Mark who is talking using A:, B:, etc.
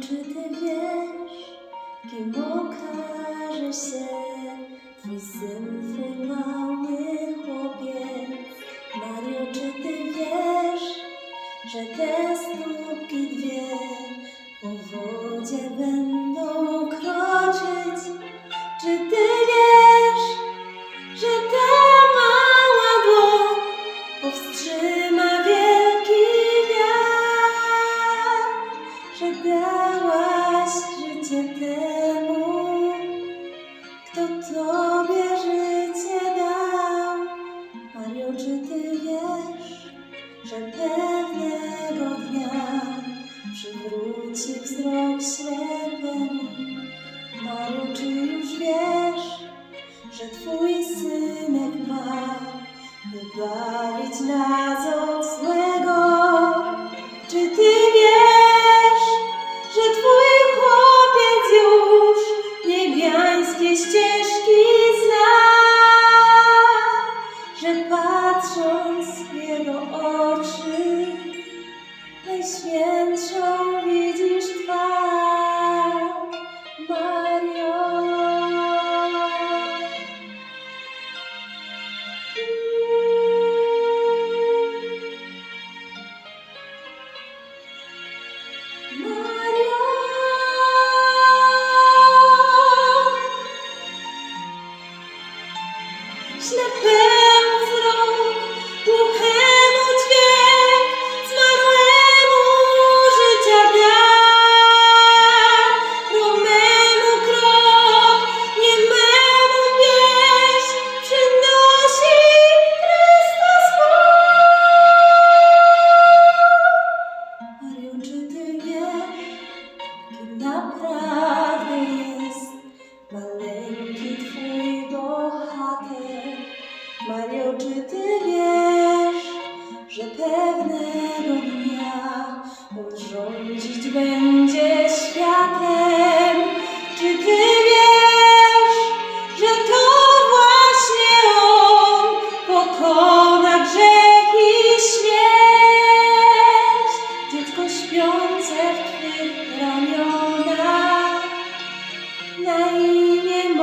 A: Czy ty wiesz, kim okaże się twój syn, twój mały chłopiec? Mario, czy ty wiesz, że te stópki dwie po wodzie będą tobie życie dał. Mario, czy ty wiesz, że pewnego dnia przywróci wzrok ślepemu? Mario, czy już wiesz, że twój synek ma wybawić nas od złego? Czy ty wiesz, że twój chłopiec już niebiańskie ścieżki patrząc w jego oczy, najświętszą widzisz Leylim